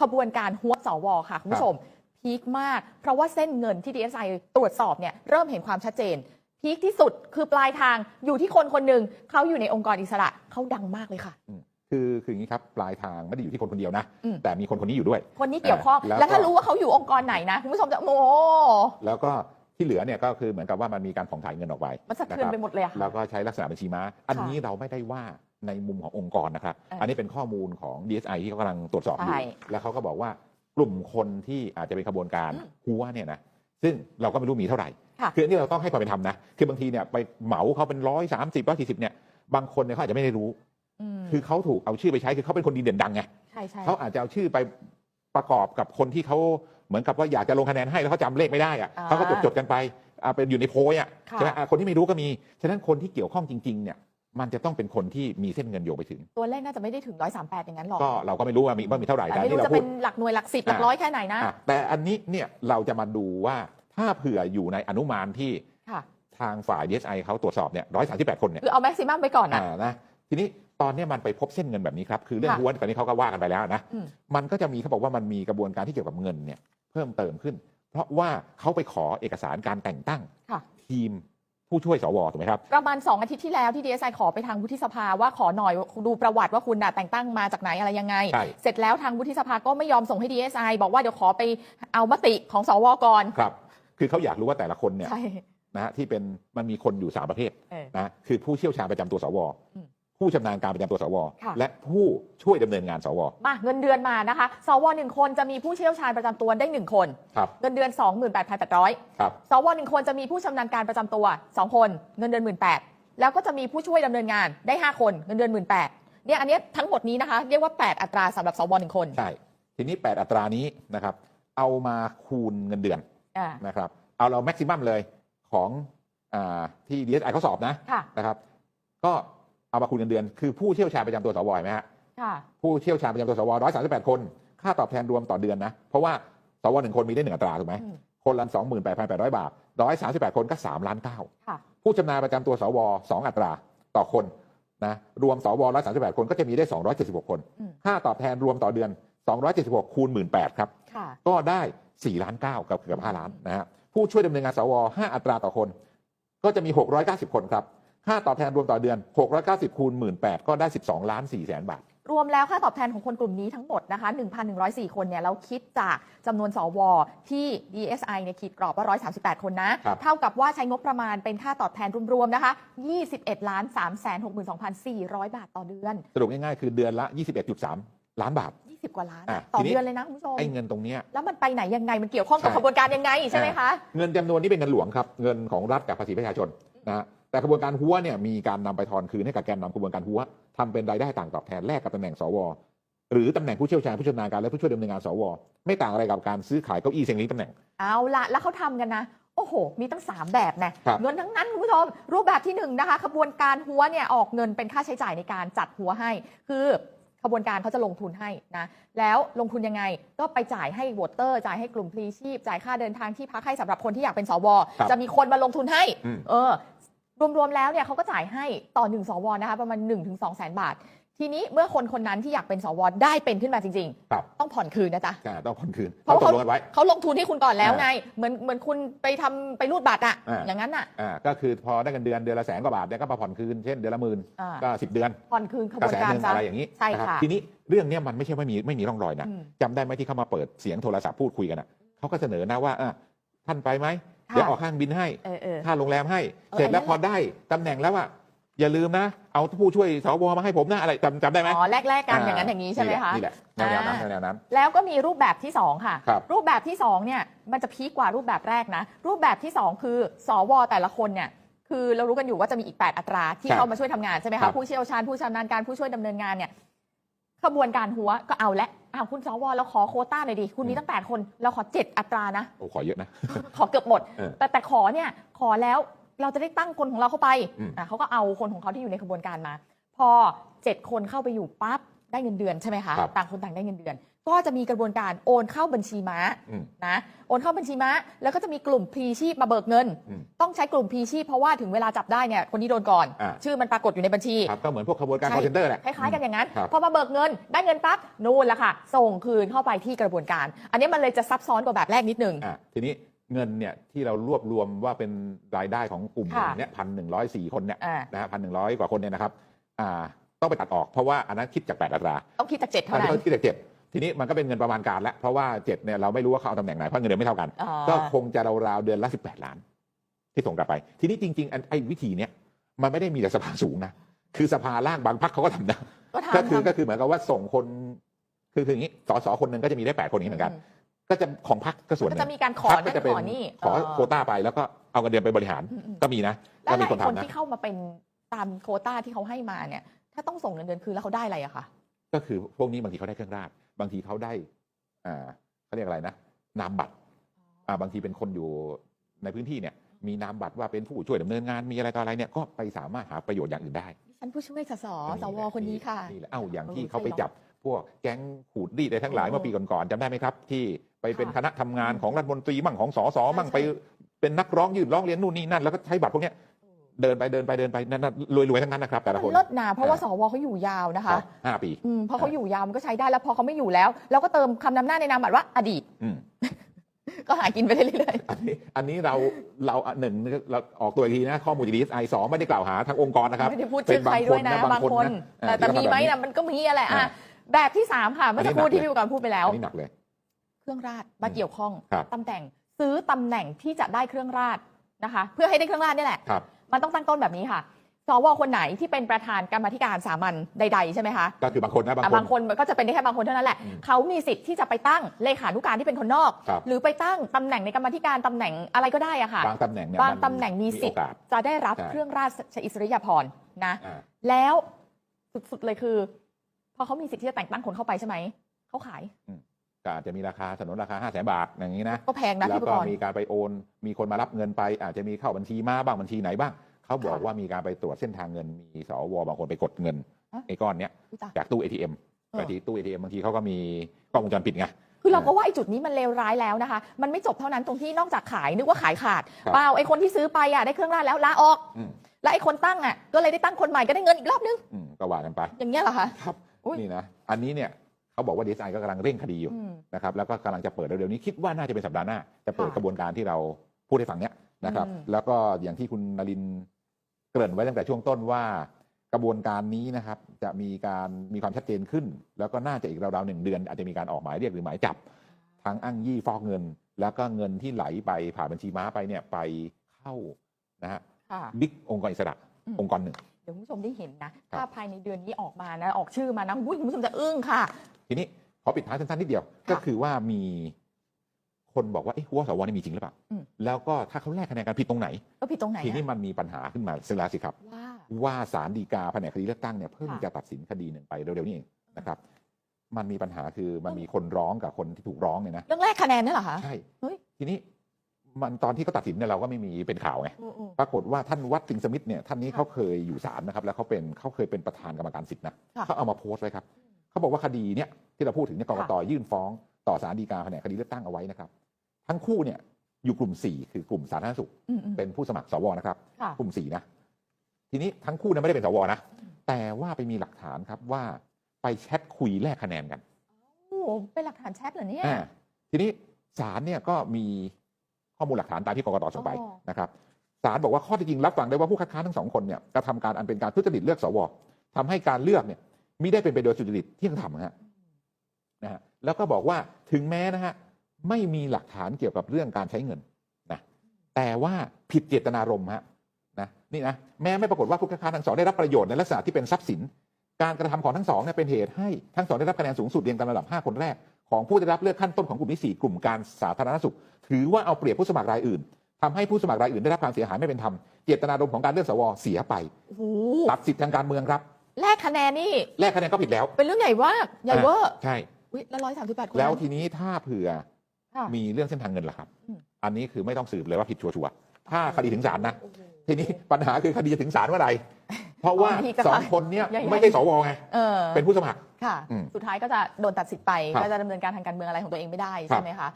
ขบวนการหัวสวค่ะคุณผู้ชมพีคมาก เพราะว่าเส้นเงินที่ DSI ตรวจสอบเนี่ยเริ่มเห็นความชัดเจน พีคที่สุดคือปลายทางอยู่ที่คนคนหนึ่งเขาอยู่ในองค์กรอิสระเขาดังมากเลยค่ะ คือคืออย่างนี้ครับ ปลายทางไม่ได้อยู่ที่คนคนเดียวนะ อืม แต่มีคนคนนี้อยู่ด้วย คนนี้เกี่ยวข้องเออแล้วแล้วถ้าก็รู้ว่าเขาอยู่องค์กรไหนนะ คุณผู้ชมจะโมโหแล้วก็ที่เหลือเนี่ยก็คือเหมือนกับว่ามันมีการผ่องถ่ายเงินออกไปมันสะเทือนไปหมดเลยอะค่ะ แล้วก็ใช้ลักษณะบัญชีม้า อันนี้เราไม่ได้ว่า ในมุมขององค์กรนะครับเอออัอันนี้เป็นข้อมูลของ DSI ที่เขากำลังตรวจสอบอยู่ ใช่ แล้วเขาก็บอกว่ากลุ่มคนที่อาจจะเป็นขบวนการอืมหัวเนี่ยนะซึ่งเราก็ไม่รู้มีเท่าไหร่ ค่ะคืออันนี้เราต้องให้ความเป็นธรรมนะ คือบางทีเนี่ยไปเหมาเขาเป็นร้อยสามสิบร้อยสี่สิบเนี่ยบางคนเนี่ยเขาอาจจะไม่ได้รู้ มคือเขาถูกเอาชื่อไปใช้คือเขาเป็นคนดีเด่นดังไงใช่ใช่เขาอาจจะเอาชื่อไปประกอบกับคนที่เขาเหมือนกับว่าอยากจะลงคะแนนให้แล้วเขาจำเลขไม่ได้อะอ่าเขาก็จดจดๆกันไปอ่าเป็นอยู่ในโพยอะค่ะ ใช่ไหมอ่าคนที่ไม่รู้ก็มีฉะนั้นคนที่เกี่ยวข้องจริงๆเนี่ย มันจะต้องเป็นคนที่มีเส้นเงินโยงไปถึง ตัวเลขน่าจะไม่ได้ถึง138อย่างนั้นหรอกก็เราก็ไม่รู้ว่ามีว่ามีเท่าไหร่แต่แต่ไม่ที่รู้เราจะพูเป็ดนหลักหน่วยหลักสิบหลักอ่าร้อยแค่ไหนนะอะแต่อันนี้เนี่ยเราจะมาดูว่าถ้าเผื่ออยู่ในอนุมานที่ค่ะทางฝ่าย DSI เขาตรวจสอบเนี่ยร้อยสามสิบแปดคนเนี่ยคือเอาแม็กซิมัมไปก่อนนะอ่านะทีนี้ตอนเนี้ยมันไปพบเส้นเงินแบบนี้ครับ คือเรื่องค่ะหัวตอนนี้เขาก็ว่ากันไปแล้วนะอืมมันก็จะมีเขาบอกว่ามันมีกระบวนการที่เกี่ยวกับเงินเนี่ยเพิ่มเติมขึ้น เพราะว่าเขาไปขอเอกสารการแต่งตั้งค่ะทีม ผู้ช่วยสวถูกไหมครับ ประมาณ 2 อาทิตย์ที่แล้วที่ DSI ขอไปทางวุฒิสภาว่าขอหน่อยดูประวัติว่าคุณน่ะแต่งตั้งมาจากไหนอะไรยังไง ใช่ เสร็จแล้วทางวุฒิสภาก็ไม่ยอมส่งให้ DSI บอกว่าเดี๋ยวขอไปเอามติของสวก่อนครับ คือเขาอยากรู้ว่าแต่ละคนเนี่ยใช่นะฮะที่เป็นมันมีคนอยู่สามประเภทเออ นะคือผู้เชี่ยวชาญประจำตัวสวอืม ผู้ชำนาญการประจำตัวสว ค่ะ และผู้ช่วยดำเนินงานสวมาเงินเดือนมานะคะ สวหนึ่งคนจะมีผู้เชี่ยวชาญประจำตัวได้ 1 คน ครับเงินเดือน 28,800 ครับ สวหนึ่งคนจะมีผู้ชำนาญการประจำตัว 2 คน เงินเดือน 18,000 แล้วก็จะมีผู้ช่วยดำเนินงานได้ 5 คน เงินเดือน 18,000เนี่ยอันเนี้ยทั้งหมดนี้นะคะ เรียกว่า 8 อัตราสำหรับสวหนึ่งคนใช่ ทีนี้ 8 อัตรานี้นะครับ เอามาคูณเงินเดือนอ่านะครับ เอาเราแม็กซิมัมเลยของอาที่ DSI เขาสอบนะค่ะ นะครับ ก็ เอามาคูณเงินเดือน คือผู้เชี่ยวชาญประจำตัวสวเห็นไหมฮะค่ะผู้เชี่ยวชาญประจำตัวสว138คน ค่าตอบแทนรวมต่อเดือนนะ เพราะว่าสวหนึ่งคนมีได้หนึ่งอัตราถูกไหมอืมคนละ28,800บาท138คนก็3ล้านเก้าค่ะผู้ชำนาญประจำตัวสวสองอัตราต่อคนนะรวมสว138คนก็จะมีได้276คนอืมค่าตอบแทนรวมต่อเดือน276คูณ18,000ครับค่ะก็ได้4ล้าน9กับเกือบ5ล้านนะฮะผู้ช่วยดำเนินงานสว5อัตราต่อคน ก็จะมี690คนครับ ค่าตอบแทนรวมต่อเดือน 690คูณ18,000ก็ได้ 12ล้าน4แสนบาท รวมแล้วค่าตอบแทนของคนกลุ่มนี้ทั้งหมดนะคะ 1,104 คนเนี่ยเราคิดจากจำนวนสวที่ DSI เนี่ยขีดกรอบว่า 138 คนนะ ครับ เท่ากับว่าใช้งบประมาณเป็นค่าตอบแทนรวมๆนะคะ 21ล้าน3 6 2 4 0 0บาทต่อเดือน สรุปง่ายๆคือเดือนละ 21.3 ล้านบาท 20 กว่าล้านอะต่อทีนี้ เดือนเลยนะคุณผู้ชม ไอ้เงินตรงเนี้ย แล้วมันไปไหนยังไงมันเกี่ยวข้องกับใช่ ขบวนการยังไงใช่ไหมคะ เงินจำนวนนี้เป็นเงินหลวงครับ เงินของรัฐกับภาษีประชาชนนะฮะ แต่กระบวนการหัวเนี่ยมีการนำไปทอนคืนให้กับแกนนำกระบวนการหัวทำเป็นรายได้ต่างตอบแทนแลกกับตำแหน่งสว หรือตำแหน่งผู้เชี่ยวชาญผู้ชำนาญการและผู้ช่วยดำเนินงานสว ไม่ต่างอะไรกับการซื้อขายเก้าอี้เซ็งลิงตำแหน่งเอาละแล้วเขาทำกันนะโอ้โห มีตั้ง 3 แบบนะครับเงินทั้งนั้นคุณผู้ชม รูปแบบที่1นะคะ ขบวนการหัวเนี่ยออกเงินเป็นค่าใช้จ่ายในการจัดหัวให้ คือขบวนการเขาจะลงทุนให้นะ แล้วลงทุนยังไง ก็ไปจ่ายให้วอเตอร์ จ่ายให้กลุ่มพลีชีพ จ่ายค่าเดินทางที่พักให้สำหรับคนที่อยากเป็นสวครับจะมีคนมาลงทุนให้อืมเออ รวมๆแล้วเนี่ยเขาก็จ่ายให้ต่อหนึ่งสวนะคะประมาณ1นถึงสองแสนบาท ทีนี้เมื่อคนคนนั้นที่อยากเป็นสวได้เป็นขึ้นมาจริงครับ ๆ ต้องผ่อนคืนนะจ๊ะ อ่าต้องผ่อนคืนเพราะเขา ตกลงกันไว้ เขาลงทุนให้คุณก่อนแล้วอ่าไงเหมือนเหมือนคุณไปทำไปรูดบัตรอะอ่า อย่างนั้นอะอ่าก็คือพอได้เงินเดือนเดือนละแสนกว่าบาทเนี่ยก็มาผ่อนคืนเช่นเดือนละหมื่นอ่าก็สิบเดือนผ่อนคืนขบก็วนแสนการหนึ่งซะ อะไรอย่างนี้ใช่นะครับค่ะ ทีนี้เรื่องเนี้ยมันไม่ใช่ว่ามีไม่มีร่องรอยนะ อืม จำได้ไหมที่เขามาเปิดเสียงโทรศัพท์พูดคุยกันอะเขาก็เสนอนะว่าอะท่านไปไหมค่ะ เดี๋ยวออกข้างบินให้ เออเออ ค่าโรงแรมให้ เออเสร็จแล้วอันนั้น พอได้ตำแหน่งแล้วอะอย่าลืมนะ เอาผู้ช่วยสวมาให้ผมนะอะไรจำจำได้ไหมอ๋อแลกๆกันอย่างนั้นอย่างนี้ใช่ไหมคะ นี่แหละนี่แหละแนวๆนั้นอ่า แนวๆนั้น แล้วก็มีรูปแบบที่ 2 ค่ะ ครับ รูปแบบที่2เนี่ยมันจะพีกกว่ารูปแบบแรกนะ รูปแบบที่ 2 คือสวแต่ละคนเนี่ยคือเรารู้กันอยู่ว่าจะมีอีก 8 อัตราที่ครับเข้ามาช่วยทำงานใช่ไหมครัคะบผู้เชี่ยวชาญผู้ชำนาญการผู้ช่วยดำเนินงานเนี่ยขบวนการหัวก็เอาและ อ้าวคุณสวเราขอโควต้าหน่อยดิ คุณมีตั้ง 8 คน เราขอ 7 อัตรานะ โอ้ขอเยอะนะ ขอเกือบหมด เออแต่แต่ขอเนี่ยขอแล้วเราจะได้ตั้งคนของเราเข้าไปอืม อะเขาก็เอาคนของเขาที่อยู่ในขบวนการมา พอเจ็ดคนเข้าไปอยู่ปั๊บได้เงินเดือนใช่ไหมคะ ครับ ต่างคนต่างได้เงินเดือน ก็จะมีกระบวนการโอนเข้าบัญชีม้าอืม นะโอนเข้าบัญชีม้า แล้วก็จะมีกลุ่มพรีชีพมาเบิกเงิน อืม ต้องใช้กลุ่มพรีชีพเพราะว่าถึงเวลาจับได้เนี่ยคนนี้โดนก่อน อ่า ชื่อมันปรากฏอยู่ในบัญชี ครับก็เหมือนพวกขบวนการ ใช่ call center แหละ คล้ายๆกันอย่างนั้น ครับ พอมาเบิกเงินได้เงินปั๊บนู่นละค่ะ ส่งคืนเข้าไปที่กระบวนการ อันนี้มันเลยจะซับซ้อนกว่าแบบแรกนิดนึง อะทีนี้เงินเนี่ยที่เรารวบรวมว่าเป็นรายได้ของกลุ่มค่ะ เนี่ยพันหนึ่งร้อยสี่คนเนี่ยอ่านะฮะพันหนึ่งร้อยกว่าคนเนี่ยนะครับอ่าต้องไปตัดออกเพราะว่าอันนั้นคิดจากแปดอัตราต้องคิดจากเจ็ดอัเท่านนั้นี้น เขาคิดจากเจ็ด ทีนี้มันก็เป็นเงินประมาณการแล้วเพราะว่าเจ็ดเนี่ยเราไม่รู้ว่าเขาเอาตำแหน่งไหนเพราะเงินเดือนไม่เท่ากัน อ๋อ ก็คงจะราวๆเดือนละสิบแปดล้าน ที่ส่งกลับไป ทีนี้จริงๆอันไอ้วิธีเนี้ยมันไม่ได้มีแต่สภาสูงนะคือสภาล่างบางพักเขาก็ทำนะก็ก็ทำคือทำก็คือเหมือนกับว่าส่งคน คือคืออย่างนี้สสคนหนึ่งก็จะมีได้แปดคนอย่างนี้เหมือนกันอืมก็จะของพักก็ส่วนหก็นึ่จะงมีการขอพรรคก็นั่นจะเป็นขอนี่ขอเออโควต้าไปแล้วก็เอาเงินเดือนไปบริหารอืมอืมก็มีนะแล้วก็มีหลายคนคนทำนะที่เข้ามาเป็นตามโควต้าที่เขาให้มาเนี่ย ถ้าต้องส่งเงินเดือนคืนแล้วเขาได้อะไรอะคะ ก็คือพวกนี้บางทีเขาได้เครื่องราช บางทีเขาได้อ่าเขาเรียกอะไรนะ นามบัตรอ่าบางทีเป็นคนอยู่ในพื้นที่เนี่ย มีนามบัตรว่าเป็นผู้ช่วยดำเนินงานมีอะไรต่ออะไรเนี่ยก็ไปสามารถหาประโยชน์อย่างอื่นได้ดิฉันผู้ช่วยสสสวแหละคนนี้ค่ะนี่แหละเอ้าอย่างที่เออเขาไปใช่หรอจับพวกแก๊งขูดรีดอะไรทั้งหลายเออเมื่อปีก่อนๆจำได้ไหมครับ ที่ไปเป็นค่ะคณะทำงานของรัฐมนตรีมั่งของสสมั่งใช่ไปเป็นนักร้องยื่นร้องเรียนนู่นนี่นั่นแล้วก็ใช้บัตรพวกเนี้ย เดินไปเดินไปเดินไปนั่นนะรวยๆทั้งนั้นนะครับแต่ละคมันนเลิศนะเพราะว่าอ่าสวเขาอยู่ยาวนะคะ ห้าปีอืมเพราะเขาอยู่ยาวมันก็ใช้ได้แล้วพอเขาไม่อยู่แล้ว เราก็เติมคำนำหน้าในนามบัตรว่าอดีต อืมก็หากินไปเรื่อยอันนี้อันนี้เราเราอะหนึ่งเราออกตัวอีกทีนะข้อมูลจากดีไอสองไม่ได้กล่าวหาทางองค์กรนะครับๆไม่ได้พูดชื่อใครด้วยนะบางคนนะแต่แต่ที่มีเขาไหมทำแบบนี้นะมันก็มีอะไรอะอ่าแบบที่สามค่ะเมื่อสักครู่อันนี้หนักเลยที่พี่วการพูดไปแล้ว อันนี้หนักเลย เครื่องราชมาเกี่ยวข้องครับ ตำแหน่งซื้อตำแหน่งที่จะได้เครื่องราชนะคะ เพื่อให้ได้เครื่องราชนี่แหละ ครับ มันต้องตั้งต้นแบบนี้ค่ะสวคนไหนที่เป็นประธานกรรมาธิการสามัญใด ๆ ใช่ไหมคะก็คือบางคนนะบางอะคนบางคนมันก็จะเป็นได้แค่บางคนเท่านั้นแหละอืมเขามีสิทธิ์ที่จะไปตั้งเลขานุการที่เป็นคนนอกครับหรือไปตั้งตำแหน่งในกรรมาธิการตำแหน่งอะไรก็ได้อะค่ะบางตำแหน่งเนี่ยบางนตำแหน่งมีสิทธิ์โอกาสจะได้รับใช่เครื่องราชอิสริยาภรณ์นะอ่าแล้วสุดๆเลยคือ พอเขามีสิทธิ์ที่จะแต่งตั้งคนเข้าไปใช่ไหมเขาขาย ก็อาจจะมีราคาสนนราคา5 0 0แสนบาทอย่างนี้นะก็แพงนะแล้วพี่ปก็กรณ์มีการไปโอน มีคนมารับเงินไป อาจจะมีเข้าบัญชีมาบ้างบัญชีไหนบ้างเขาบอกค่ะว่ามีการไปตรวจเส้นทางเงินมีสวบางคนไปกดเงินฮะ ไอ้ก้อนเนี้ยอุ๊ยตาย จากตู้ ATM เออไปที่ตู้ ATM บางทีเขาก็มีกล้องวงจรปิดไง คือเราก็ว่าไอ้จุดนี้มันเลวร้ายแล้วนะคะ มันไม่จบเท่านั้นตรงที่นอกจากขายนึกว่าขายขาดครับเปล่าไอ้คนที่ซื้อไปอะได้เครื่องราชแล้วลาออก อืม แล้วไอ้คนตั้งอะก็เลยได้ตั้งคนใหม่ก็ได้เงินอีกรอบนึง อืมก็ว่ากันไป อย่างเงี้ยเหรอคะ ครับอุ๊ย นี่นะ อันนี้เนี่ย เขาบอกว่าดีไซน์ก็กำลังเร่งคดีอยู่อืมนะครับแล้วก็กำลังจะเปิดเร็วๆนี้คิดว่าน่าจะเป็นสัปดาห์หน้าจะเปิดค่ะกระบวนการที่เราพูดให้ฟังเนี้ยนะครับอืมแล้วก็อย่างที่คุณนรินทร์เกริ่นไว้ตั้งแต่ช่วงต้นว่ากระบวนการนี้นะครับจะมีการมีความชัดเจนขึ้น แล้วก็น่าจะอีกราวๆหนึ่งเดือน อาจจะมีการออกหมายเรียกหรือหมายจับ ทั้งอ้างยี่ฟอกเงิน แล้วก็เงินที่ไหลไปผ่านบัญชีม้าไปเนี่ยไปเข้านะฮะค่ะบิ๊กองค์กรอิสระอืมองค์กรหนึ่งเดี๋ยวคุณผู้ชมได้เห็นนะครับถ้าภายในเดือนนี้ออกมานะ ออกชื่อมานะอุ๊ยคุณผู้ชมจะอึ้งค่ะ ทีนี้ขอปิดท้ายสั้นๆนิดเดียว ก็คือว่ามีคนบอกว่าเอ๊ะหัวสวนี่มีจริงหรือเปล่า อืม แล้วก็ถ้าเขาแลกคะแนนกันผิดตรงไหน ก็ผิดตรงไหนทีนี้อะมันมีปัญหาขึ้นมาซึ่งแล้วสิครับ ว่า ว่าศาลฎีกาแผนกคดีเลือกตั้งเนี่ยเพิ่งค่ะ จะตัดสินคดีหนึ่งไปเร็วๆนี้เองนะครับ มันมีปัญหาคือมันมีคนร้องกับคนที่ถูกร้องเนี่ยนะเรื่องแรกคะแนนนี่เหรอคะ ใช่เฮ้ย ทีนี้มันตอนที่เขาตัดสินเนี่ยเราก็ไม่มีเป็นข่าวไง อืมอืม ปรากฏว่าท่านวัดสิงห์สมิทธิ์เนี่ยท่านนี้ค่ะเขาเคยอยู่ศาลนะครับ แล้วเขาเป็นเขาเคยเป็นประธานกรรมการสิทธินะค่ะ เขาเอามาโพสต์ไว้ครับ เขาบอกว่าคดีเนี่ยที่เราพูดถึงเนี่ยกรกตยื่นฟ้องต่อศาลฎีกาแผนกคดีเลือกตั้งเอาไว้นะครับ ทั้งคู่เนี่ยอยู่กลุ่ม 4 คือกลุ่มสาธารณสุขอืมอืมเป็นผู้สมัครสวนะครับค่ะกลุ่ม 4 นะ ทีนี้ทั้งคู่เนี่ยไม่ได้เป็นสวนะ แต่ว่าไปมีหลักฐานครับว่าไปแชทคุยแลกคะแนนกันโอ้โหเป็นหลักฐานแชทเหรอเนี่ยอ่าทีนี้ศาลเนี่ยก็มีข้อมูลหลักฐานตามที่กรกตส่งไปอ๋อนะครับศาลบอกว่าข้อเท็จจริงรับฟังได้ว่าผู้คัดค้านทั้งสองคนเนี่ยกระทำการอันเป็นการทุจริตเลือกสวทำให้การเลือกเนี่ย มิได้เป็นไปโดยสุจริตที่ยังทำนะฮะนะฮะแล้วก็บอกว่าถึงแม้นะฮะไม่มีหลักฐานเกี่ยวกับเรื่องการใช้เงินนะแต่ว่าผิดเจตนารมณ์ฮะนะนี่นะแม้ไม่ปรากฏว่าผู้คัดค้านทั้งสองได้รับประโยชน์ในลักษณะที่เป็นทรัพย์สิน การกระทำของทั้งสองเนี่ยเป็นเหตุให้ทั้งสองได้รับคะแนนสูงสุดเรียงตามลำดับ 5 คนแรก ของผู้ได้รับเลือกขั้นต้นของกลุ่มที่ 4 กลุ่มการสาธารณสุข ถือว่าเอาเปรียบผู้สมัครรายอื่นทำให้ผู้สมัครรายอื่นได้รับความเสียหายไม่เป็นธรรมเจตนารมณ์ของการเลือกสวเสียไปโอ้โหตัดสิทธิทางการเมืองครับ แลกคะแนนนี่ แลกคะแนนก็ผิดแล้ว เป็นเรื่องใหญ่มากใหญ่เวอร์ใช่ อุ๊ยแล้วร้อยสามสิบแปดคน แล้วทีนี้ถ้าเผื่อค่ะมีเรื่องเส้นทางเงินล่ะครับ อืม อันนี้คือไม่ต้องสืบเลยว่าผิดชัวร์ๆถ้าคดีถึงศาลนะ โอ้โห ทีนี้ปัญหาคือคดีจะถึงศาลเมื่อไหร่ เพราะว่าอ๋อพี่ก็สองค่ะคนเนี้ยใหญ่ๆ ไม่ใช่สวไง เออ เป็นผู้สมัคร ค่ะ อืมสุดท้ายก็จะโดนตัดสิทธิ์ไป ครับก็จะดำเนินการทางการเมืองอะไรของตัวเองไม่ได้ครับ ใช่ไหมคะ